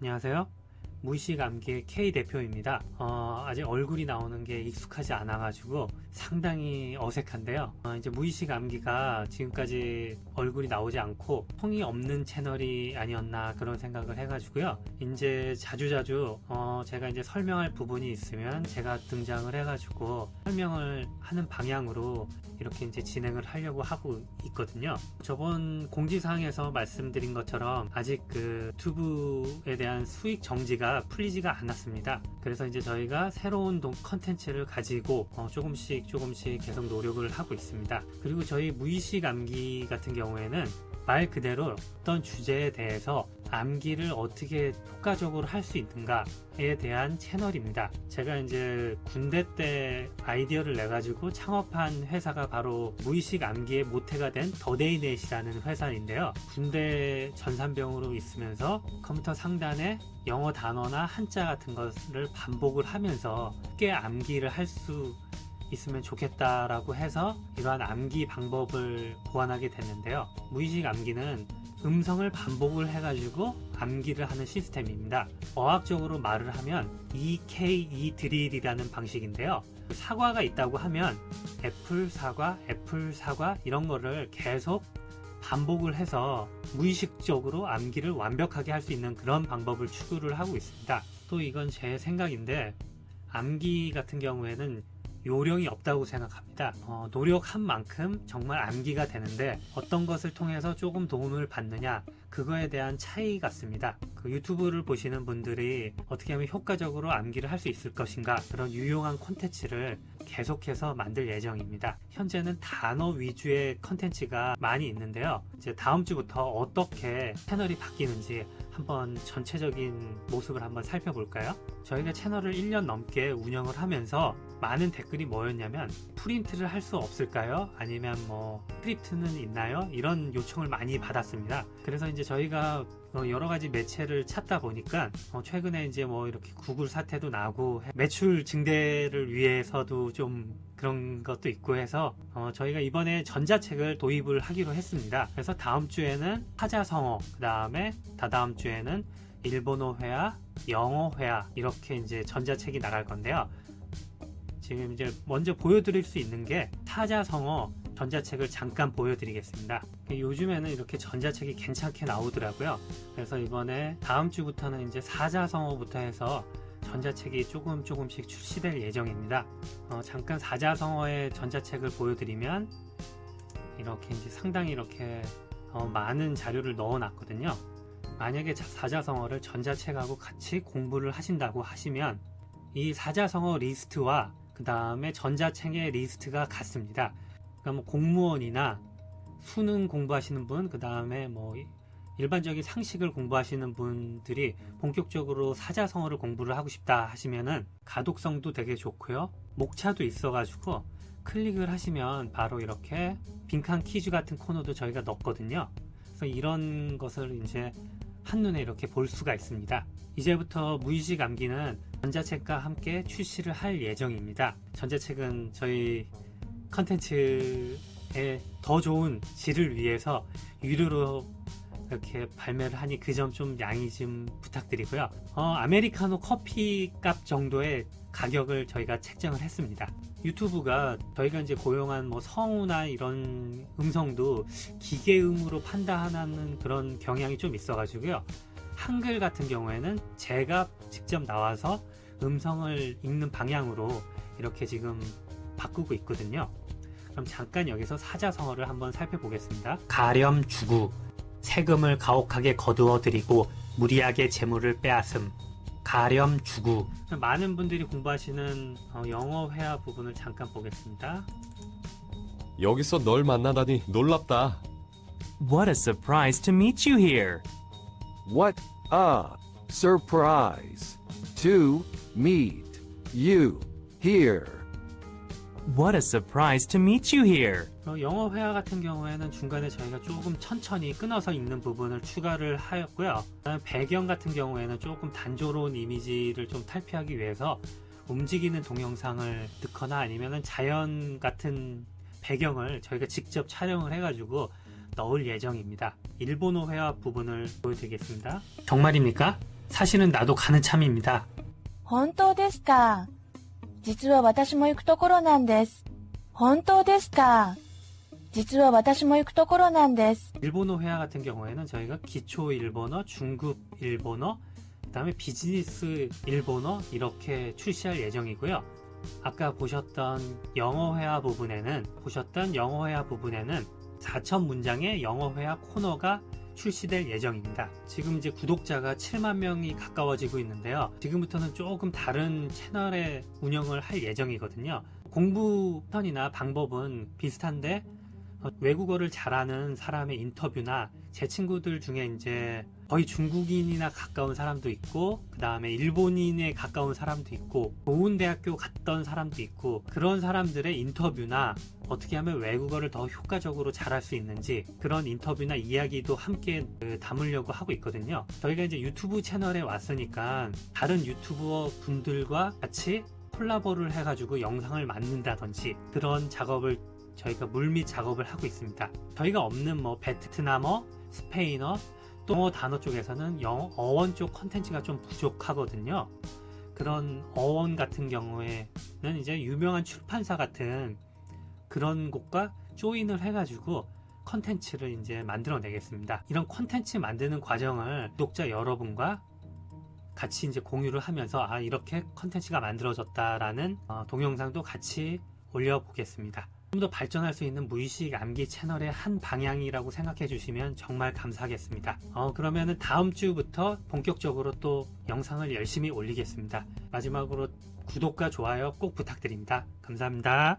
안녕하세요. 무의식 암기의 K 대표입니다. 어, 아직 얼굴이 나오는 게 익숙하지 않아가지고 상당히 어색한데요. 어, 이제 무의식 암기가 지금까지 얼굴이 나오지 않고 통이 없는 채널이 아니었나 그런 생각을 해가지고요. 이제 자주자주 어, 제가 이제 설명할 부분이 있으면 제가 등장을 해가지고 설명을 하는 방향으로 이렇게 이제 진행을 하려고 하고 있거든요. 저번 공지사항에서 말씀드린 것처럼 아직 그 유튜브에 대한 수익 정지가 풀리지가 않았습니다. 그래서 이제 저희가 새로운 동- 컨텐츠를 가지고 어, 조금씩 조금씩 계속 노력을 하고 있습니다. 그리고 저희 무의식 암기 같은 경우에는 말 그대로 어떤 주제에 대해서 암기를 어떻게 효과적으로 할 수 있는가에 대한 채널입니다. 제가 이제 군대 때 아이디어를 내가지고 창업한 회사가 바로 무의식 암기의 모태가 된 더데이넷이라는 회사인데요. 군대 전산병으로 있으면서 컴퓨터 상단에 영어 단어나 한자 같은 것을 반복을 하면서 쉽게 암기를 할 수 있으면 좋겠다라고 해서 이러한 암기 방법을 고안하게 됐는데요. 무의식 암기는 음성을 반복을 해가지고 암기를 하는 시스템입니다. 어학적으로 말을 하면 EKE 드릴이라는 방식인데요. 사과가 있다고 하면 애플 사과, 애플 사과 이런 거를 계속 반복을 해서 무의식적으로 암기를 완벽하게 할 수 있는 그런 방법을 추구를 하고 있습니다. 또 이건 제 생각인데 암기 같은 경우에는 요령이 없다고 생각합니다. 어, 노력한 만큼 정말 암기가 되는데 어떤 것을 통해서 조금 도움을 받느냐 그거에 대한 차이 같습니다. 그 유튜브를 보시는 분들이 어떻게 하면 효과적으로 암기를 할 수 있을 것인가 그런 유용한 콘텐츠를 계속해서 만들 예정입니다. 현재는 단어 위주의 컨텐츠가 많이 있는데요. 이제 다음 주부터 어떻게 채널이 바뀌는지 한번 전체적인 모습을 한번 살펴볼까요? 저희가 채널을 1년 넘게 운영을 하면서 많은 댓글이 뭐였냐면 프린트를 할 수 없을까요? 아니면 뭐 스크립트는 있나요? 이런 요청을 많이 받았습니다. 그래서 이제 저희가 어, 여러 가지 매체를 찾다 보니까 어, 최근에 이제 뭐 이렇게 구글 사태도 나고 해- 매출 증대를 위해서도 좀 그런 것도 있고 해서 어, 저희가 이번에 전자책을 도입을 하기로 했습니다. 그래서 다음 주에는 사자성어, 그 다음에 다다음 주에는 일본어 회화, 영어 회화 이렇게 이제 전자책이 나갈 건데요. 지금 이제 먼저 보여드릴 수 있는 게 사자성어 전자책을 잠깐 보여드리겠습니다. 요즘에는 이렇게 전자책이 괜찮게 나오더라고요. 그래서 이번에 다음 주부터는 이제 사자성어부터 해서 전자책이 조금 조금씩 출시될 예정입니다. 어, 잠깐 사자성어의 전자책을 보여드리면 이렇게 이제 상당히 이렇게 어, 많은 자료를 넣어놨거든요. 만약에 자- 사자성어를 전자책하고 같이 공부를 하신다고 하시면 이 사자성어 리스트와 그 다음에 전자책의 리스트가 같습니다. 그러니까 뭐 공무원이나 수능 공부하시는 분, 그 다음에 뭐 일반적인 상식을 공부하시는 분들이 본격적으로 사자성어를 공부를 하고 싶다 하시면은 가독성도 되게 좋고요. 목차도 있어가지고 클릭을 하시면 바로 이렇게 빈칸 퀴즈 같은 코너도 저희가 넣었거든요. 그래서 이런 것을 이제 한눈에 이렇게 볼 수가 있습니다. 이제부터 무의식 암기는 전자책과 함께 출시를 할 예정입니다. 전자책은 저희 컨텐츠의 더 좋은 질을 위해서 유료로 이렇게 발매를 하니 그 점 좀 양해 좀 부탁드리고요. 어, 아메리카노 커피 값 정도의 가격을 저희가 책정을 했습니다. 유튜브가 저희가 이제 고용한 뭐 성우나 이런 음성도 기계음으로 판단하는 그런 경향이 좀 있어가지고요. 한글 같은 경우에는 제가 직접 나와서 음성을 읽는 방향으로 이렇게 지금 바꾸고 있거든요. 그럼 잠깐 여기서 사자성어를 한번 살펴보겠습니다. 가렴 주구 세금을 가혹하게 거두어 드리고 무리하게 재물을 빼앗음. 가렴 주구. 많은 분들이 공부하시는 어, 영어 회화 부분을 잠깐 보겠습니다. 여기서 널 만나다니 놀랍다. What a surprise to meet you here. What a surprise to meet you here. What a surprise to meet you here. 어, 영어 회화 같은 경우에는 중간에 저희가 조금 천천히 끊어서 읽는 부분을 추가를 하였고요. 그다음에 배경 같은 경우에는 조금 단조로운 이미지를 좀 탈피하기 위해서 움직이는 동영상을 넣거나 아니면은 자연 같은 배경을 저희가 직접 촬영을 해가지고 넣을 예정입니다. 일본어 회화 부분을 보여드리겠습니다. 정말입니까? 사실은 나도 가는 참입니다. 本当ですか。 実は私も行くところなんです。本当ですか。実は私も行くところなんです。 일본어 회화 같은 경우에는 저희가 기초 일본어, 중급 일본어, 그다음에 비즈니스 일본어 이렇게 출시할 예정이고요. 아까 보셨던 영어 회화 부분에는 보셨던 영어 회화 부분에는 4천 문장의 영어 회화 코너가 출시될 예정입니다. 지금 이제 구독자가 7만 명이 가까워지고 있는데요. 지금부터는 조금 다른 채널의 운영을 할 예정이거든요. 공부 편이나 방법은 비슷한데 어, 외국어를 잘하는 사람의 인터뷰나 제 친구들 중에 이제 거의 중국인이나 가까운 사람도 있고 그 다음에 일본인에 가까운 사람도 있고 좋은 대학교 갔던 사람도 있고 그런 사람들의 인터뷰나 어떻게 하면 외국어를 더 효과적으로 잘할 수 있는지 그런 인터뷰나 이야기도 함께 그, 담으려고 하고 있거든요. 저희가 이제 유튜브 채널에 왔으니까 다른 유튜버 분들과 같이 콜라보를 해가지고 영상을 만든다든지 그런 작업을 저희가 물밑 작업을 하고 있습니다. 저희가 없는 뭐 베트남어, 스페인어, 또 영어 단어 쪽에서는 영어 어원 쪽 컨텐츠가 좀 부족하거든요. 그런 어원 같은 경우에는 이제 유명한 출판사 같은 그런 곳과 조인을 해가지고 컨텐츠를 이제 만들어내겠습니다. 이런 컨텐츠 만드는 과정을 구독자 여러분과 같이 이제 공유를 하면서 아 이렇게 컨텐츠가 만들어졌다라는 어, 동영상도 같이 올려보겠습니다. 좀 더 발전할 수 있는 무의식 암기 채널의 한 방향이라고 생각해 주시면 정말 감사하겠습니다. 어, 그러면은 다음 주부터 본격적으로 또 영상을 열심히 올리겠습니다. 마지막으로 구독과 좋아요 꼭 부탁드립니다. 감사합니다.